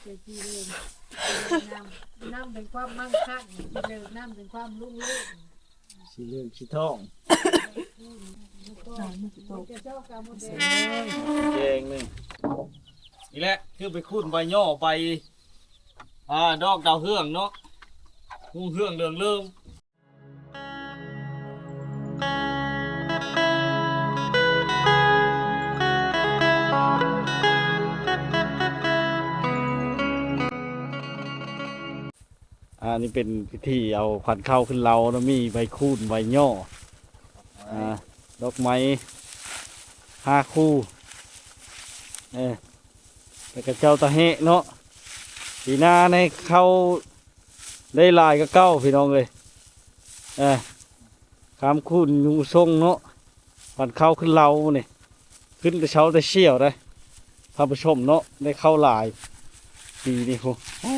เสียทีเลยน้ำน้ำเป็นความมั่งคั่งเลยน้ำเป็นความรุ่งเรืองสีเหลืองสีทองจะเจ้ากรรมเดแดงนี่นี่แหละคือไปคูดใบย่อใบอ่าดอกดาวเฮืองเนาะหุ้งเฮืองเรืองเริ่ม อ่านี่เป็นพิธีเอาขวัญเข้าขึ้นเราแล้วมีใบคูดใบย่ออ่าดอกไม้ห้าคู่เออแล้วก็เจ้าตะเฮะเนาะปีหน้าในเข้าได้ลายก็เก้าพี่น้องเลยเออคำคุณยุงทรงเนาะขวัญเข้าขึ้นเราเนี่ยขึ้นแต่เช้าแต่เชี่ยวได้ท่านผู้ชมเนาะได้เข้าลายปีนี่โหโอ้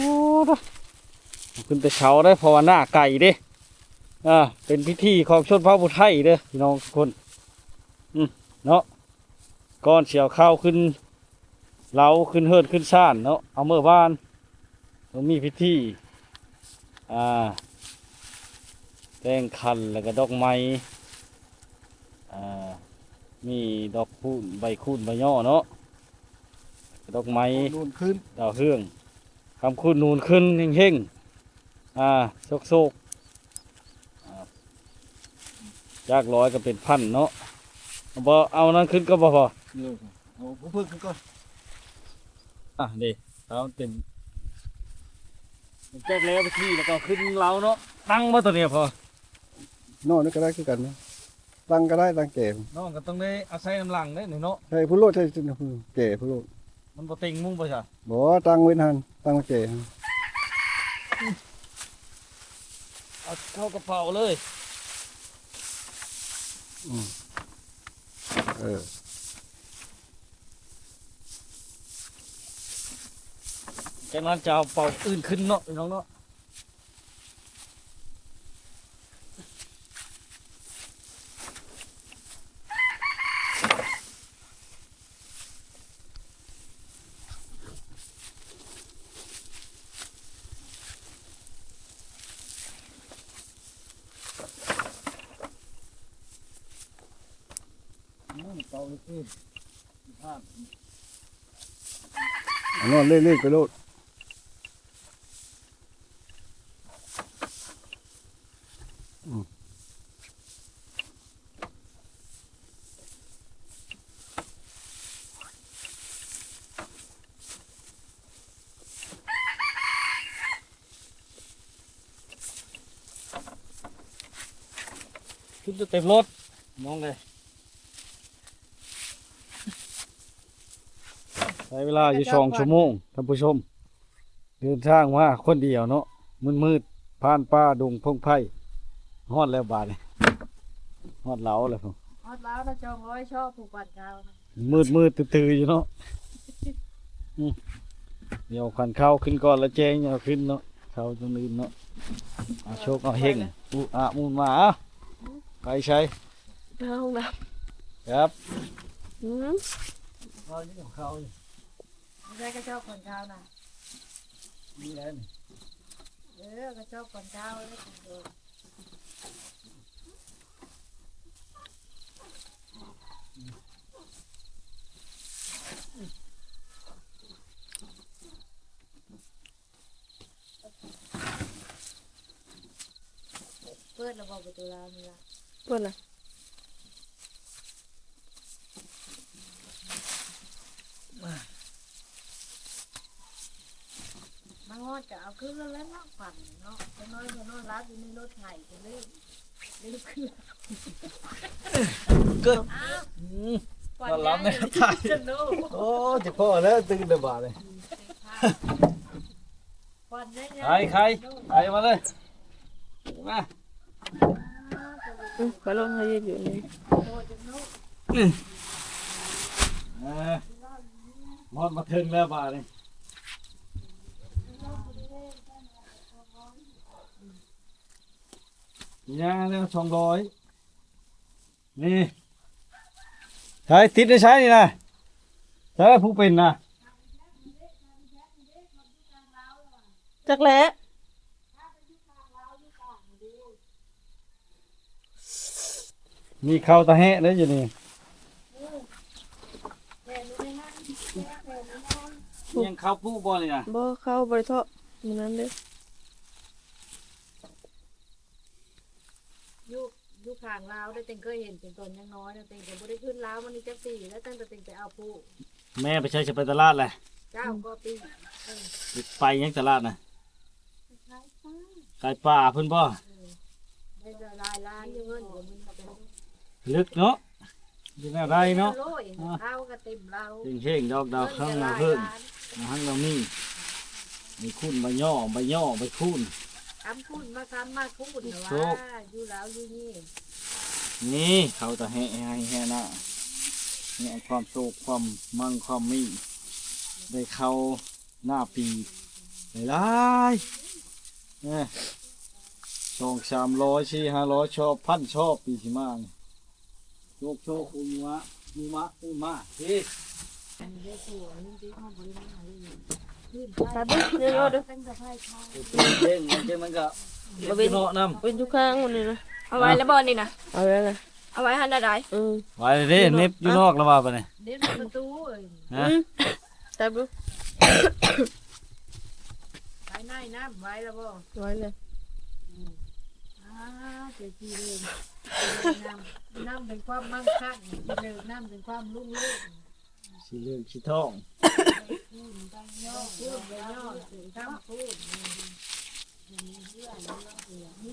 ขึ้นแต่เช้าได้เพราะว่าหน้าไก่เด้อ่าเป็นพิธีของชนเผ่าผู้ไทยเด้อพี่น้องทุกคนอืมเนาะก้อนเสียวข้าวขึ้นเหลาขึ้นเฮิดขึ้นซ่านเนาะเอาเมื่อบ้านต้องมีพิธีอ่าแต่งคันแล้วก็ดอกไม้อ่ามีดอกคูนใบคูนใบย่อเนาะดอกไม้นูนขึ้นดาวเฮืองคำคุณนูนขึ้นเฮงๆ อ่าโซกโซกๆอ่ายากร้อยก็เป็นพันเนาะบ่เอานั้นขึ้นก็บ่พอเดี๋ยวเอาผู้เพิ่งขึ้นก่อนอะเด็เราเป็นแจ้งแล้วไปที่แล้วก็ขึ้นเราเนาะตั้งมาตัวเนี้ยพอนอนนี่ก็ได้คือกันนะตั้งก็ได้ตั้งแก่น้องก็ต้องได้อาศัยน้ำหลังได้หน่อยเนาะใช่ผู้โลดใช่ผู้แก่ผู้โลดมันบ่เต็งมุ่งบ่ใช่บอกว่าตั้งไว้นานตั้งไว้แก่ เอาเข้ากระเป๋าเลยเออจากนั้นจะเอาเป่าอื่นขึ้นเนาะพี่น้องเนาะ เป่าอื่นภาพ เอนเล่นๆไปโลดอืมขึ้นจะเต็มรถน้องเลย ช้เวลาอยู่สองชั่วโมงท่านผู้ชม เดินทางมาคนเดียวเนาะมืดมืดๆผ่านป่าดงพงไผ่ฮอดแล้วบาดนี่ฮอดเหลาแล้วผมฮอดแล้วนะจองร้อยชอบถูกบัตรเช้านะมืดมืดๆตื่นๆอยู่เนาะอืมเดี๋ยวขันเข้าขึ้นก่อนแล้วแจ้งเอาขึ้นเนาะเข้าตรงอื่นเนาะเอาโชคเอาเฮงอุอะมูลมาอะไปใช้ห้องน้ครับำอืมเอานี่ของเขาอยู่ ไม่ใช่ก็ชอบก่อนเช้านะนี่แหละนี่เออก็ชอบก่อนเช้าเลยเออเปิดระบบประตูร้านนี่ละเปิดละ มางอด จะเอาขึ้นแล้วแล้วเนาะปั่นเนาะจะน้อยจะน้อยรับอยู่ในรถไถจะเล่นเล่นขึ้นเกิดอ้าวอืมปั่นมารับในรถไถจะโน่โอ้จะพ่อแล้วตื่นเดือบาเลยปั่นได้ไงใครใครใครมาเลยมาอืมก็ลงให้ยืนอยู่นี่โอ้จะโน่เออมอดมาถึงแล้วบาดนี่ยาแล้วสองร้อยนี่ใช้ติดได้ใช้นี่นะใช้ผู้เป็นนะจักแหล้มีข้าวตะแหะเด้ออยู่นี่แม่รู้ไหมฮะแม่แม่รู้ไหมยังข้าวผู้บ่นี่น่ะบ่เข้าบริเทาะมื้อนั้นเด้อ ยุคยุคข้างลาวได้เต็งเคยเห็นเป็นตนยังน้อยนะเต็งก็บ่ได้ขึ้นลาวมันนี่จักสี่แล้วตั้งแต่เต็งไปเอาผู้แม่ไปใช้จะไปตลาดแหละเจ้าก็ปีเออไปยังตลาดน่ะคล้ายๆป้าไก่ป่าเพิ่นบ่ได้ละลายล้านอยู่เงินเดี๋ยวมันก็เป็นลึกเนาะอยู่แนวใดเนาะโลยข้าวก็เต็มเราเพ่งๆดอกดาวข้างหน้าเพิ่นมาหันเรานี่มีคุ้นใบย่อใบย่อใบคุ้น คำพูดมาคำมาพูดนะโชว่าคอยู่แล้วอยู่นี่นี่เขาตะแหะให้แห่หน้านี่เอาความโศกความมั่งความมีได้เข้าหน้าปีหลายๆเนี่ยสองสามร้อยสี่ห้าร้อยชอบพันชอบปีสิมานี่โชคโชคอุมะอุมะอุมะเฮ้ ยอันนี้งเนื้อดูเด้งเด้งมันก็บ่เป็นเนาะน้เป็นอยู่ข้างมันนี่นะเอาไว้แล้วบอลนี่นะเอาแล้วนะเอาไว้หันได้เออำไว้เด้เน็บอยู่นอกแล้วว่าไปเนี่ยเด็ดประตูเอ้ยฮะอืมจับดูภายในน้ำไว้แล้วบ่ไว้เลยอ่าเสียทีเลยน้ำน้ำเป็นความมั่งคั่งเดินน้ำเป็นความรุ่งโรจน์สีเหลืองสีทอง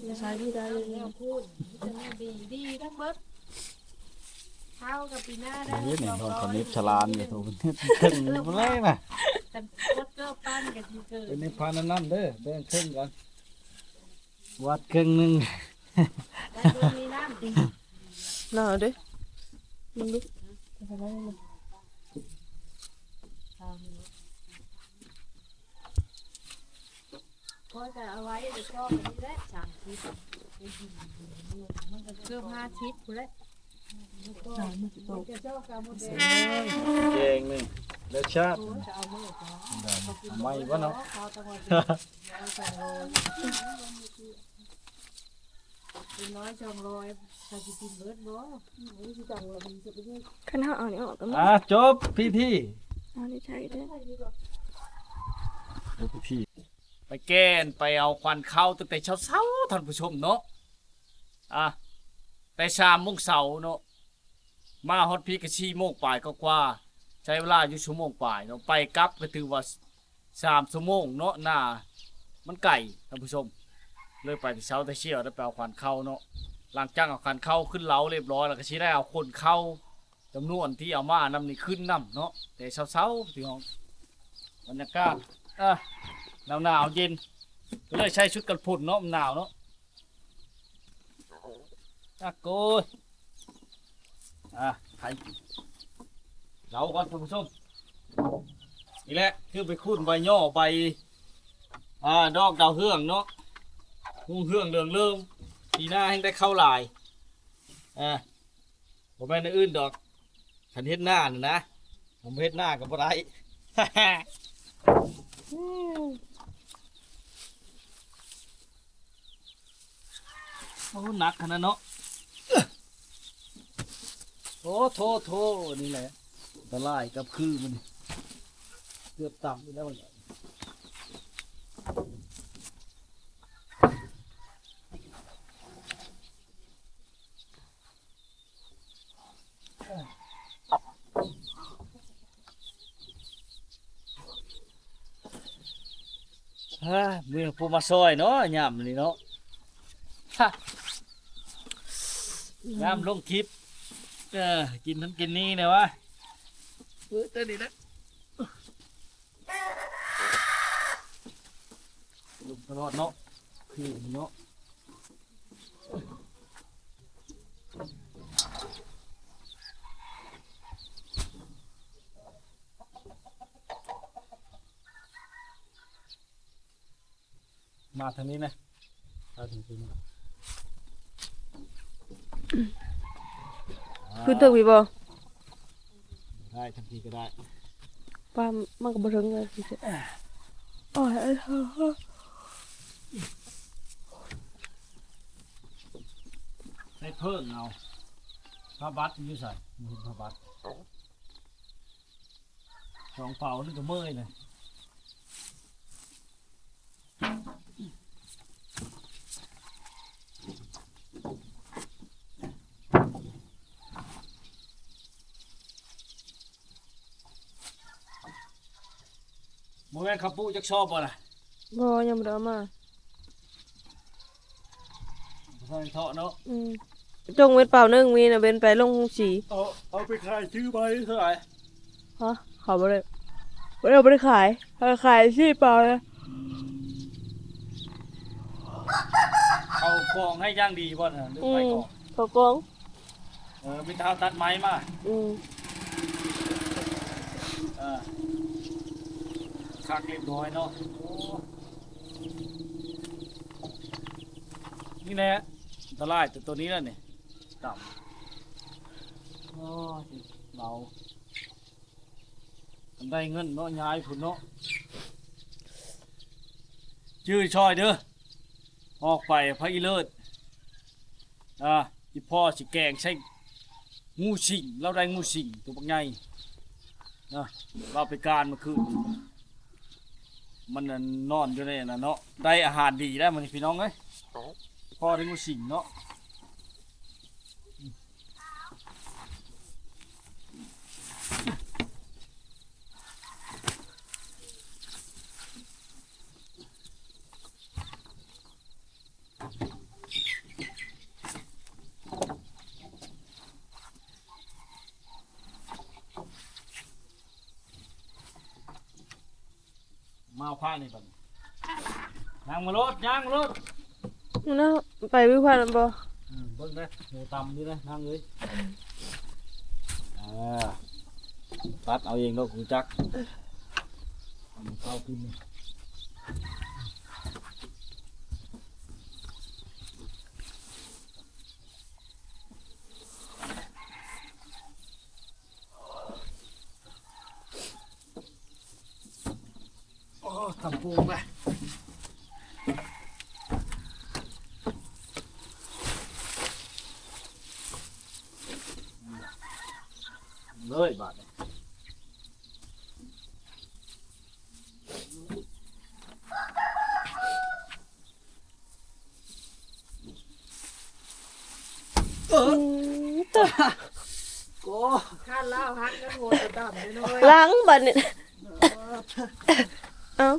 จะใช้ไม่ได้เลยแนวพูดจะแนวดีดีทั้งเบิดเท้ากับปีหน้าได้เนี่ยนอนคนนี้ฉลาดอยู่ตัวมันถึงมันเลยนะแต่กดเกลือปั้นกับที่เกิดเป็นในพานนั่นเด้อแบ่งครึ่องก่อนวัดเครึ่องหนึ่งแต่ดูมีน้ำหนาวเด้อมึงดูก็ จะเอาไว้เดี๋ยวชอบแบบนี้แหละสามทิศเกือบห้าทิศกูแล้วจะชอบการโมเดลแกงหนึ่งเลือชาติจะเอาเมื่อก่อนไม่วะเนาะขอตะวันเป็นร้อยจองรอยถ้าะกินเบิร์ดบ่ไม่สิจังเราจะไปยืดขันห้าเอานี่ออกก็ไม่อะจบพิธีเอานี่ใช้ได้พิธี ไปแกนไปเอาควันเข้าตั้งแต่เช้าเช้าท่านผู้ชมเนาะอะแต่ชามโมุงเสาเนาะมาฮอดพีกะชีโมงปลายก็กว่า ใช้เวลาอยู่ชั่วโมงปลายเนาะไปกลับก็ถือว่าสามชั่วโมงเนาะหน้ามันไก่ท่านผู้ชม เลยไปแต่เช้าแต่เชี่ยวได้ไปเอาควันเข้าเนาะหลังจากเอาควันเข้าขึ้นเล้าเรียบร้อยแล้วก็ชี้ได้เอาคนเข้าจำนวนที่เอามานำนี่ขึ้นนำเนาะแต่เช้าเช้าๆพี่น้องบรรยากาศอะ หนาวหนาวเย็นก็เลยใช้ชุดกันฝนเนาะมันหนาวเนาะอะโกยอะไทยเราก่อนท่านผู้ชมนี่แหละคือไปคูดใบย่อใบอ่าดอกดาวเฮืองเนาะหุ่งเฮืองเรืองเริ่มปีหน้าให้ได้เข้าหลายอ่าผมแม่นอื่นดอกฉันเฮ็ดหน้าน่ะนะผมเฮ็ดหน้ากับบ่ได้ โอ้หนักขนาดเนาะโอ้โทโทนี่แหละตะไลายกับคือมันเกือบต่ำไปแล้วเนี่ยฮ่ามีผู้มาซอยเนาะยามนี่เนาะฮ่า ยามลงคลิปเออกินนั้นกินนี่เนี่ยวะเออตัวนี้นะลงตลอดเนาะคือเนาะมาทางนี้นะมาถึงที่นี่ คือตึกพี่บ่ได้ทันทีก็ได้ป้ามันก็บ่ถึงเลยพี่เจ้โอ้ยเอ้ยใส่เพิ่งเอาผ้าบัตรอยู่ใส่มีผ้าบัตรสองเป่านี่ก็เมื่อยเลย โมแม่นขับปูจักชอบบ่ล่ะบ่ยังบ่ได้เอามาใส่เถาะเนาะอืมจงเว้นเปล่านึงมีน่ะเว้นไปลงสีเอาเอาไปขายชื่อไปเท่าไหร่ฮะเขาบ่ได้บ่ได้เอาบ่ได้ขายเขาขายสีเปล่าเลยเอากองให้ย่างดีบ่น่ะหรืออืไปมกองเขากองเออมีเท้าตัดไม้มาอืมเออ คักเรียบร้อยเนาะนี่แหละตรายแต่ตัวนี้แล้วนี่ยต่ำโอ้ยเราอันได้เงินเนาะย้ายผุนเนาะชื่อชอยเด้อออกไปพระอีเลิศอ่าที่พ่อสิแกงใช่งูสิงเราได้งูสิงตัวปักใหญ่นะเราไปการมาคืน มันน่ะนอนอยู่ในน่ะเนาะได้อาหารดีแล้วมันพี่น้องเอ้ยพ่อได้งูสิงเนาะ มาเอาผ้านี่บัดนี้ยางมารถยางมารถมันน่ะไปวิพันธ์บ่อืมเบิ่งได้หมูตำนี่นะนั่งเลยอ่าตัดเอาเองเราคูจักเอามาเข้ากินนี่ โอ้ทำปูไปเลยบาทเนี่ยเออตะ โอ้ ข้านเล่าฮักแล้วโหดต่ำเลยน้อย ล้างบัดนี่เอ้า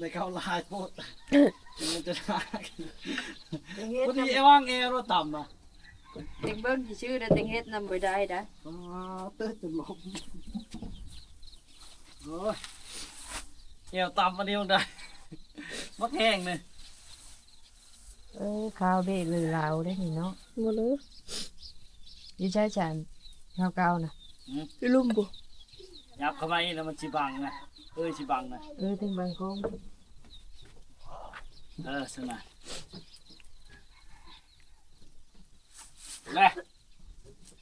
ได้เข้า ลายโคตรมันจะได้เต็งเฮ็ดพอดีไอ้ว่างแอร์รถต่ำนะเต็งเบิ้งที่ชื่อเด้อเต็งเฮ็ดนำไปได้นะอ๋อเต้นจนลมโอ้ยเอวต่ำมาเดียวได้มักแห้งเลยเอ้ยข้าวเบะเลยลาวได้นี่เนาะบ่เลยอยู่ใช้ฉันข้าวเก่านะไปลุ่มบ่ยับเข้ามาอีกแล้วมันชิบังนะเอ้ยชิบังนะเออเต็งบางคง เออสนะแล่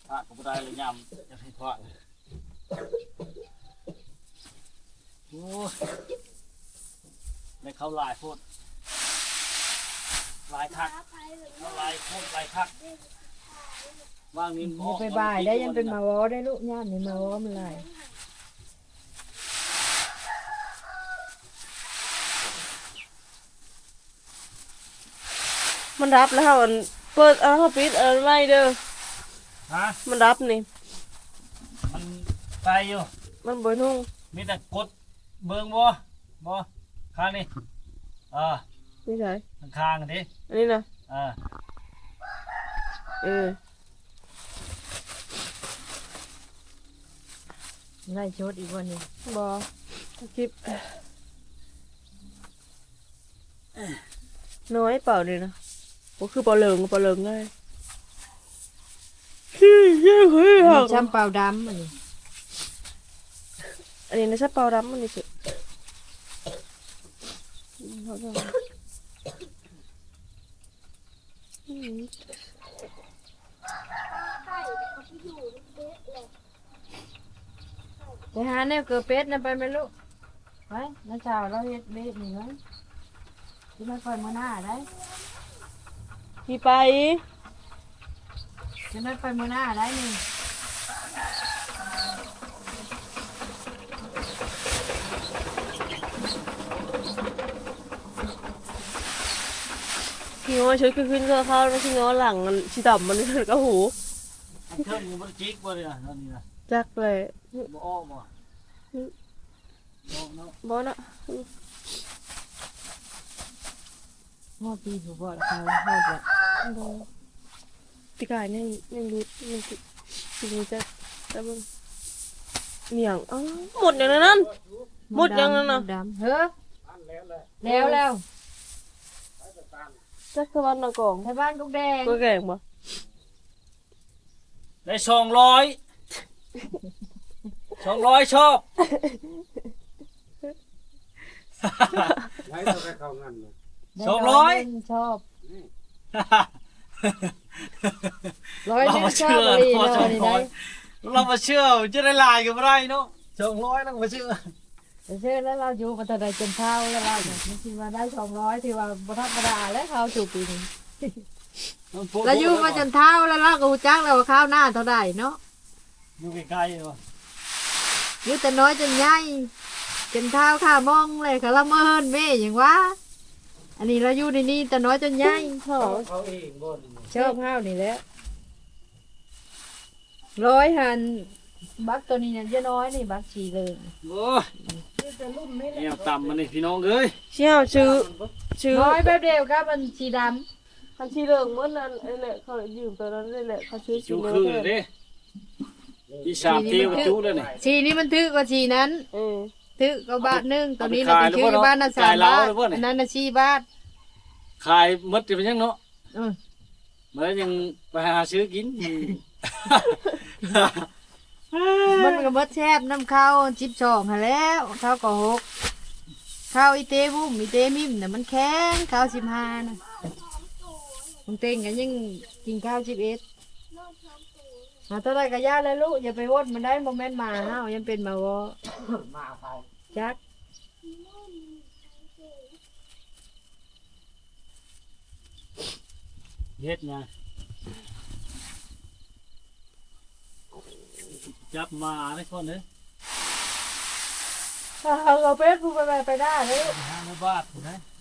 พลาดก็บ่ได้เลยยำจะให้พลาดโอ้ยได้เข้าลายโพดลายคักเข้าลายโพดลายคักว่างนี้อย่าไปบ่ายได้ยังเป็นมาวอได้ลูกย่านนี่มาวอมันหลาย มันรับแล้วเฮาอันเปิดเอาเฮาปิดเอันไว้เด้อฮะมันรับนี่ มันไปอยู่ มันบ่นุ่งมีแต่กดเบิ่งบ่บ่ข้างนี่เออนี่ไสข้างๆกันดิอันนี้นะเออเออไล่ชดอีกวันนี้บ่คลิปน้อยเปล่านี่นะ บ่คือปลาเหลิงปลาเหลิงไงขี้เหี้ยเฮ้ยหักช้ำเปล่าดำอันนี้อันนี้นะใช่เปล่าดำมันนี่สิอืมเขาจะอืมไปหาแนวเกลือเป็ดนะไปไหมลูกไปน้าชาวเราเฮ็ดเบ็ดนี่เนาะที่มันค่อยมื้อหน้าได้ พี่ไปที่มันไปมื้อหน้าได้นี่พี่ง้อชุดก็ขึ้นก็เข้าแล้วพี่ง้อหลังมันชีต่ำมันก็หูอันเทิงมันจิกบ่เลยอะตอนนี้นะจักเลยบ่อ้อมบ่อ้อมเนาะ บ่เนาะหม้อปีถูกบ่เขาโหดละบ่พี่กายนี่ยังรู้ยังติจริงจักแต่เบิ่งเมียงอ้าวหมดอย่างนั้น หมดอยังนั่นน่ะหมดำเฮ้อแล้วแล้วจักสวรรค์นกองไทยบ้านกุกแดงก็แก่งบ่ได้สองร้อยสองร้อยชอบให้เราไปเข้างานเลย สองร้อยได้หนึ่งชอบร้อยหเรานึงมาชอเชื่บอเลยพอเนาะสองนี่ร้ได้อยเรามาเชื่อจะได้ลายกันไม่ได้เนาะสองร้อยเรามาเชื่อแต่เชื่อแล้วเราอยู่มาแต่ใดจนเท่าแล้วเราเนี่ยมันคิดว่าได้สองร้อยที่ว่าบ่ธรรมดาแล้วเขาจูปีนี้เราอยู่มาจนเท่าแล้วเราก็รู้จักแล้วว่าข้าวหน้าเท่าใดเนาะอยู่ใกล้ๆวะอยู่แต่น้อยจนใหญ่จนเท่าข้ามองเลยก็ละเมินแม่อย่างว่า อันนี้เราอยู่ในนี่แต่น้อยจนใหญ่เขาเขาเองบ่นชอบข้าวนี่แหละร้อยหันบักตัวนี้เนี่ยเยอะน้อยนี่บักชีเลยโอ้ยเนี่ยต่ำมานี่พี่น้องเอ้ยเชี่ยวชื่อชื่อน้อยแป๊บเดียวครับมันชีดคันชีเหลืองเมื่อนั้นนั่นแหละเขายืมตัวนั้นนั่นแหละเขาชื่อชีจูเหลืคือองเด้ที่สามเที่ยวกับจูแล้วนี่ำชีนี้มันถือกว่าชีนั้นเออ ถือก็บาทหนึงตัวนี้เอาเราไปไปขายชื่อบ้านน่ะหรือสามว่าบาทจ่ายเราหรือว่าเนี่ยอันนั้นน่ะชีบาทขายหมดจะเป็นยังเนาะเออเมื่อยังไปหาซื้อกินมัน มันก็บดแซบน้ำข้าวจิบชองหาแล้วข้าวก็หกข้าวอีเต้บุ้มอีเต้มิมน่ะมันแข็งข้าวสิบห้านะมึงเต็งกันยังกินข้าวสิบเอ็ด หาเท่าไรก็ยาเลยลูกอย่าไปวดมันได้โมเมนต์มาเฮายังเป็นมาวอมาไปจักเฮ็ดไงจับมาได้คนเด้อเอาเอาเป็ดผู้ไปไปไปได้เลยห้าบาทถูกไหมพ่อเพชรพ่อ